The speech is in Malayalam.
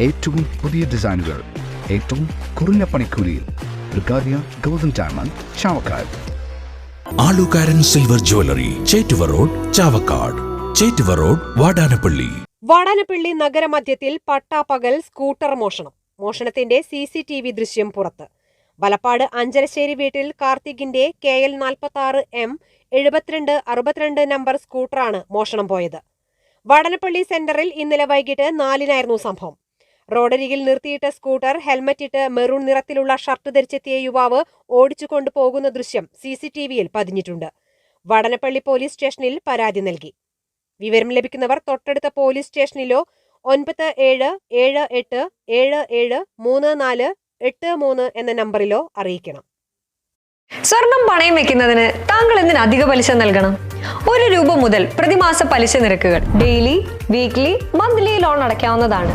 ഏറ്റവും പുതിയ ഡിസൈനുകൾ ഏറ്റവും കുറഞ്ഞ പണിക്കൂലിയിൽ golden diamond Chavakkad. Alukaran silver jewellery Chettuva road Chavakkad. Chettuva road Vadanappally. Vadanappally നഗരമധ്യത്തിൽ പട്ടാപ്പകൽ സ്കൂട്ടർ മോഷണം. മോഷണത്തിന്റെ സി സി ടി വി ദൃശ്യം പുറത്ത്. വലപ്പാട് അഞ്ചരശ്ശേരി വീട്ടിൽ കാർത്തികിന്റെ കെ എൽ നാൽപ്പത്തി ആറ് എം എഴുപത്തിരണ്ട് അറുപത്തിരണ്ട് നമ്പർ സ്കൂട്ടറാണ് മോഷണം പോയത്. വാടനപ്പള്ളി സെന്ററിൽ ഇന്നലെ വൈകിട്ട് നാലിനായിരുന്നു സംഭവം. റോഡരികിൽ നിർത്തിയിട്ട സ്കൂട്ടർ ഹെൽമറ്റിട്ട് മെറൂൺ നിറത്തിലുള്ള ഷർട്ട് ധരിച്ചെത്തിയ യുവാവ് ഓടിച്ചു കൊണ്ടുപോകുന്ന ദൃശ്യം സി സി ടി വിയിൽ പതിഞ്ഞിട്ടുണ്ട്. വടനപ്പള്ളി പോലീസ് സ്റ്റേഷനിൽ പരാതി നൽകി. വിവരം ലഭിക്കുന്നവർ തൊട്ടടുത്ത പോലീസ് സ്റ്റേഷനിലോ ഒൻപത് ഏഴ് ഏഴ് എട്ട് ഏഴ് ഏഴ് മൂന്ന് നാല് എട്ട് മൂന്ന് എന്ന നമ്പറിലോ അറിയിക്കണം. സ്വർണം പണയം വെക്കുന്നതിന് താങ്കൾ എന്തിന് അധിക പലിശ നൽകണം? ഒരു രൂപ മുതൽ പ്രതിമാസ പലിശ നിരക്കുകൾ ഡെയിലി വീക്ക്ലി മന്ത്ലി ലോൺ അടയ്ക്കാവുന്നതാണ്.